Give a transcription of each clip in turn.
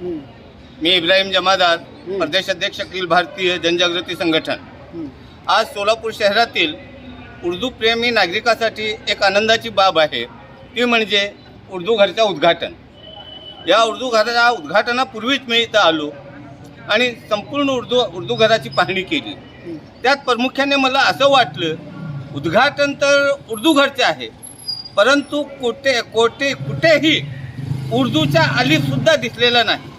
हम्म, मी इब्राहिम जमादार. प्रदेश अध्यक्ष अखिल भारतीय जनजागृती संघटन. आज सोलापूर शहरातील उर्दू प्रेमी नागरिकासाठी एक आनंदाची बाब आहे. ती म्हणजे उर्दू घरचं उद्घाटन. या उर्दू घराच्या उद्घाटनापूर्वीच मी इथं आलो आणि संपूर्ण उर्दू उर्दू घराची पाहणी केली. त्यात प्रामुख्याने मला असं वाटलं उद्घाटन तर उर्दू घरचे आहे. परंतु कुठे कोठे कुठेही उर्दूचा अलिफसुद्धा दिसलेला नाही.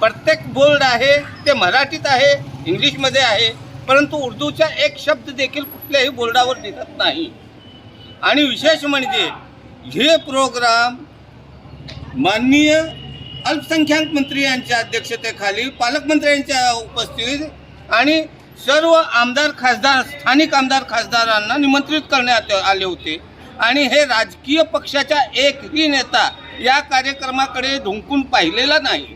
प्रत्येक बोर्ड आहे ते मराठीत आहे इंग्लिशमध्ये आहे परंतु उर्दूचा एक शब्द देखील कुठल्याही बोर्डावर दिसत नाही. आणि विशेष म्हणजे हे प्रोग्राम माननीय अल्पसंख्याक मंत्री यांच्या अध्यक्षतेखाली पालकमंत्र्यांच्या उपस्थितीत आणि सर्व आमदार खासदार स्थानिक आमदार खासदारांना निमंत्रित करण्यात आले होते. आणि हे राजकीय पक्षाच्या एकही नेता या कार्यक्रमाकडे धुंकून पाहिलेला नाही.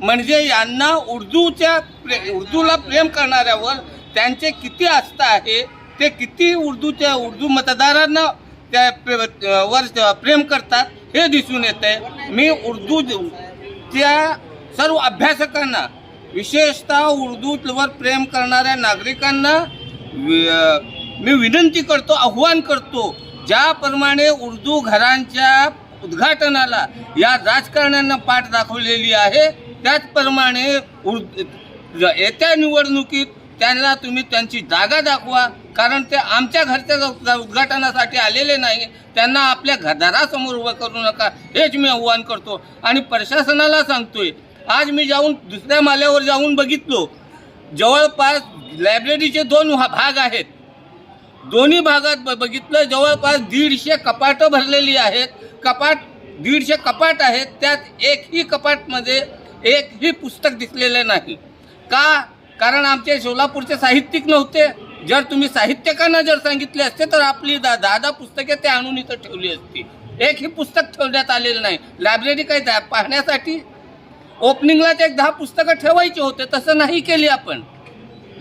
म्हणजे यांना उर्दूच्या प्रे उर्दूला प्रेम करणाऱ्यावर त्यांचे किती आस्था आहे ते किती उर्दूच्या उर्दू मतदारांना त्या प्रे- वर प्रेम करतात हे दिसून येते मी उर्दू त्या सर्व अभ्यासकांना विशेषतः उर्दूवर प्रेम करणाऱ्या नागरिकांना मी विनंती करतो आव्हान करतो ज्याप्रमाणे उर्दू घरांच्या उद्घाटनाला या राजकारण्यांना पाठ दाखवलेली आहे त्याचप्रमाणे येत्या निवडणुकीत त्यांना तुम्ही त्यांची जागा दाखवा कारण ते आमच्या घरच्या उद्घाटनासाठी आलेले नाही त्यांना आपल्या घरासमोर उभं करू नका हेच मी आव्हान करतो. आणि प्रशासनाला सांगतोय आज मी जाऊन दुसऱ्या माल्यावर जाऊन बघितलो जवळपास लायब्ररीचे दोन भा- भाग आहेत. दोन्ही भागात ब- बघितलं जवळपास दीडशे कपाटं भरलेली आहेत. कपाट दीडशे कपाट आहेत. त्यात एकही कपाटमध्ये एकही पुस्तक दिसलेले नाही. का? कारण आमचे सोलापूरचे साहित्यिक नव्हते. जर तुम्ही साहित्यकांना जर सांगितले असते तर आपली दा दादा पुस्तके ते आणून इथं ठेवली असती. एकही पुस्तक ठेवण्यात आलेलं नाही. लायब्ररी काय पाहण्यासाठी ओपनिंगलाच एक दहा पुस्तकं ठेवायचे होते. तसं नाही केली आपण.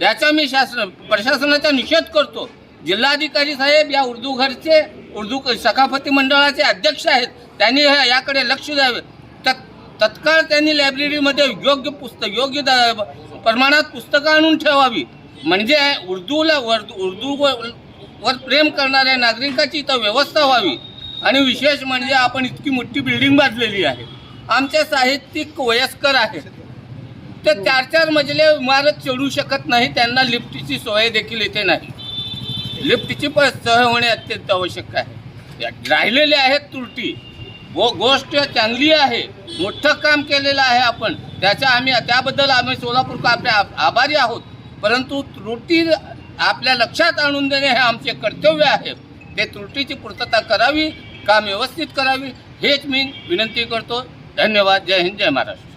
याचा मी शासन प्रशासनाचा निषेध करतो. जिल्हाधिकारी साहेब या उर्दू घरचे उर्दू क- मंडळाचे अध्यक्ष आहेत. त्यांनी याकडे लक्ष द्यावे. तत् तत्काळ त्यांनी लायब्ररीमध्ये योग्य पुस्तक योग्य द- प्रमाणात पुस्तकं आणून ठेवावी. म्हणजे उर्दूला उर्दू व- वर प्रेम करणाऱ्या नागरिकाची इथं व्यवस्था व्हावी. आणि विशेष म्हणजे आपण इतकी मोठी बिल्डिंग बांधलेली आहे. आमचे साहित्यिक वयस्कर आहेत. ते चार चार मजले इमारत चढू शकत नाही. त्यांना लिफ्टची सोय देखील इथे नाही. लिफ्टची पण सह होणे अत्यंत आवश्यक आहे. राहिलेले आहेत त्रुटी. गो गोष्ट चांगली आहे मोठं काम केलेलं आहे आपण त्याच्या आम्ही त्याबद्दल आम्ही सोलापूर आपले आभारी आहोत. परंतु त्रुटी आपल्या लक्षात आणून देणे हे आमचे कर्तव्य आहे. ते त्रुटीची पूर्तता करावी काम व्यवस्थित करावी हेच मी विनंती करतो. धन्यवाद. जय हिंद जय महाराष्ट्र.